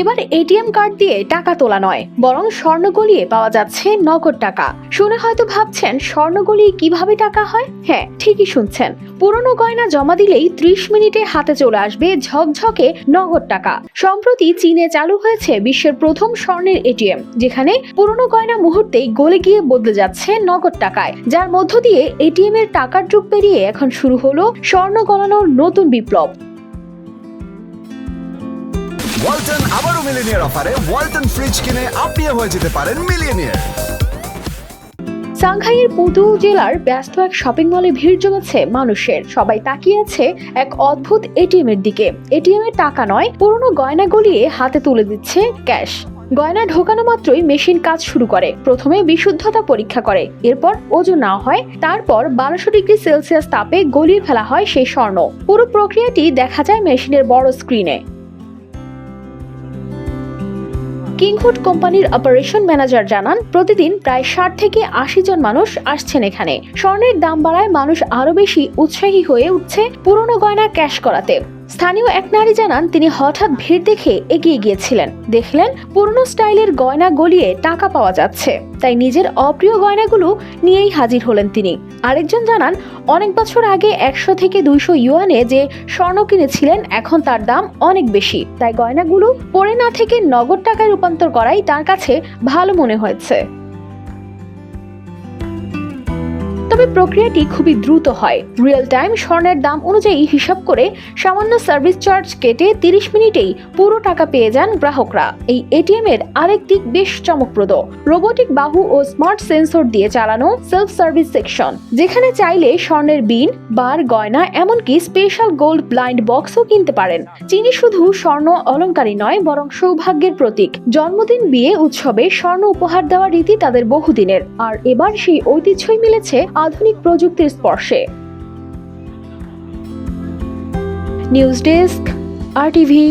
এবার ATM card দিয়ে টাকা তোলা নয়, বরং স্বর্ণ গলিয়ে পাওয়া যাচ্ছে নগদ টাকা। শুনে হয়তো ভাবছেন, স্বর্ণ গলিয়ে কীভাবে টাকা হয়? হ্যাঁ ঠিকই শুনছেন। পুরনো গয়না জমা দিলেই ত্রিশ মিনিটে হাতে চলে আসবে ঝকঝকে নগদ টাকা। সম্প্রতি চীনে চালু হয়েছে বিশ্বের প্রথম স্বর্ণের এটিএম, যেখানে পুরনো গয়না মুহূর্তেই গলে গিয়ে বদলে যাচ্ছে নগদ টাকায়। যার মধ্য দিয়ে এটিএম এর টাকার যুগ পেরিয়ে এখন শুরু হলো স্বর্ণ গলানোর নতুন বিপ্লব। ওয়ালটন আবারও মিলিনিয়ার অফারে ওয়ালটন ফ্রিজ কিনে আপনিও হয়ে যেতে পারেন মিলিয়নিয়ার। সাংহাইয়ের পুতুল জেলার ব্যস্ত এক শপিং মলে ভিড় জমেছে মানুষের। সবাই তাকিয়ে আছে এক অদ্ভুত এটিএম এর দিকে। এটিএম এর টাকা নয়, পুরনো গয়না গলিয়ে হাতে তুলে দিচ্ছে ক্যাশ। গয়না ঢোকানো মাত্রই মেশিন কাজ শুরু করে, প্রথমে বিশুদ্ধতা পরীক্ষা করে, এরপর ওজন নেওয়া হয়, তারপর বারোশো ডিগ্রি সেলসিয়াস তাপে গলিয়ে ফেলা হয় সেই স্বর্ণ। পুরো প্রক্রিয়াটি দেখা যায় মেশিনের বড় স্ক্রিনে। কিংহুড কোম্পানির অপারেশন ম্যানেজার জানান, প্রতিদিন প্রায় ষাট থেকে আশি জন মানুষ আসছেন এখানে। স্বর্ণের দাম বাড়ায় মানুষ আরও বেশি উৎসাহী হয়ে উঠছে পুরনো গয়না ক্যাশ করাতে। স্থানীয় এক নারী জানান তিনি হঠাৎ ভিড় দেখে এগিয়ে গিয়েছিলেন। দেখলেন পুরনো স্টাইলের গয়না গলিয়ে টাকা পাওয়া যাচ্ছে। তাই নিজের অপ্রিয় গয়নাগুলো নিয়েই হাজির হলেন তিনি। আরেকজন জানান, অনেক বছর আগে একশো থেকে দুইশো ইউয়ানে যে স্বর্ণ কিনেছিলেন, এখন তার দাম অনেক বেশি। তাই গয়নাগুলো পরে না থেকে নগদ টাকায় রূপান্তর করাই তার কাছে ভালো মনে হয়েছে। তবে প্রক্রিয়াটি খুবই দ্রুত হয়। রিয়েল টাইম স্বর্ণের দাম অনুযায়ী হিসাব করে সামান্য সার্ভিস চার্জ কেটে তিরিশ মিনিটেই পুরো টাকা পেয়ে যান গ্রাহকরা। এই এটিএম এর আরেক দিক বেশ চমকপ্রদ। রোবোটিক বাহু ও স্মার্ট সেন্সর দিয়ে চালানো সেলফ সার্ভিস সেকশন যেখানে চাইলে স্বর্ণের বিন, বার, গয়না, এমনকি স্পেশাল গোল্ড ব্লাইন্ড বক্সও কিনতে পারেন। চিনি শুধু স্বর্ণ অলংকারী নয়, বরং সৌভাগ্যের প্রতীক। জন্মদিন, বিয়ে, উৎসবে স্বর্ণ উপহার দেওয়ার রীতি তাদের বহুদিনের। আর এবার সেই ঐতিহ্যই মিলেছে আধুনিক প্রযুক্তির স্পর্শে। নিউজ ডেস্ক আর টিভি।